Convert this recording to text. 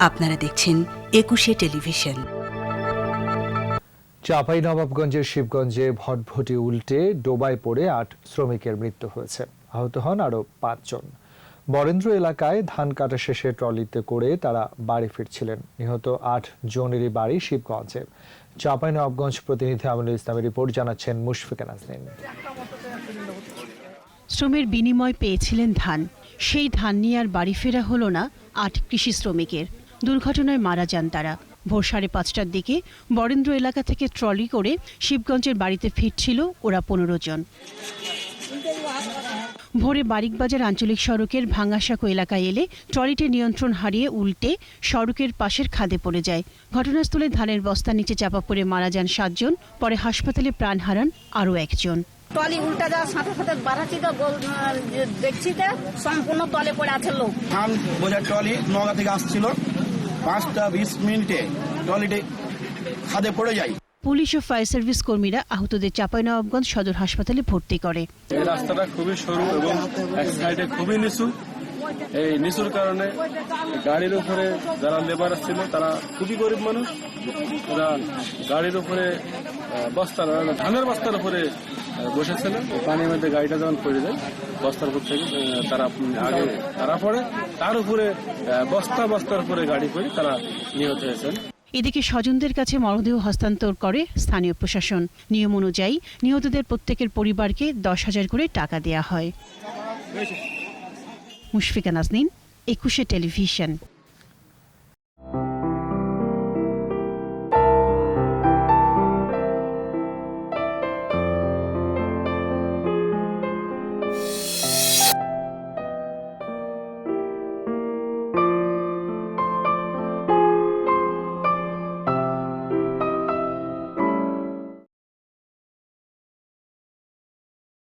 আপনারা দেখছেন একুশে টেলিভিশন। চাঁপাই নবাবগঞ্জের শিবগঞ্জে ভটভটি উল্টে ডোবায় পড়ে আট শ্রমিকের মৃত্যু হয়েছে। আহত হন আরও পাঁচজন। বরেন্দ্র এলাকায় ধান কাটা শেষে ট্রলিতে করে তারা বাড়ি ফিরছিলেন। নিহত আট জনেরই বাড়ি শিবগঞ্জে। চাঁপাই নবাবগঞ্জ প্রতিনিধি আমিনুল ইসলামের রিপোর্ট জানাচ্ছেন মুশফিকা নাজনীন। শ্রমের বিনিময় পেয়েছিলেন ধান। সেই ধান নিয়ে আর বাড়ি ফেরা হলো না আট কৃষি শ্রমিকের। দুর্ঘটনায় মারা যান তারা। ভোর সাড়ে পাঁচটার দিকে বরেন্দ্র এলাকা থেকে ট্রলি করে শিবগঞ্জের বাড়িতে ফিরছিল ওরা পনেরো জন। ভোরে বারিকবাজার আঞ্চলিক সড়কের ভাঙ্গাসাঁকো এলাকায় এলে ট্রলিটি নিয়ন্ত্রণ হারিয়ে উল্টে সড়কের পাশের খাদে পড়ে যায়। ঘটনাস্থলে ধানের বস্তা নিচে চাপা পড়ে মারা যান সাতজন পরে হাসপাতালে প্রাণ হারান আরও একজন। টলি উল্টা যাওয়ার সাথে সাথে বাড়াচ্ছি তো দেখছি সম্পূর্ণ তলে পড়ে আছে লোক। ধান বোঝার ট্রলি নগা থেকে আসছিল। পাঁচটা বিশ মিনিটে ট্রলিটি খাদে পড়ে যায়। পুলিশ ও ফায়ার সার্ভিস কর্মীরা আহতদের চাঁপাইনবাবগঞ্জ সদর হাসপাতালে ভর্তি করে। এই রাস্তাটা খুবই সরু এবং এক সাইডে খুবই নিচু। এই নিচুর কারণে গাড়ির উপরে যারা লেবার ছিল তারা খুবই গরিব মানুষ। ওরা গাড়ির উপরে বস্তার ধানের বস্তার উপরে বসেছিল পানির মধ্যে গাড়িটা যখন পড়ে যায় বস্তার উপর থেকে তারা আগে তারা পড়ে। তার উপরে বস্তা বস্তার উপরে গাড়ি করে তারা নিহত হয়েছেন। এদিকে স্বজনদের কাছে মরদেহ হস্তান্তর করে স্থানীয় প্রশাসন। নিয়ম অনুযায়ী নিহতদের প্রত্যেকের পরিবারকে দশ হাজার করে টাকা দেয়া হয়। মুশফিকা নাজনীন একুশে টেলিভিশন।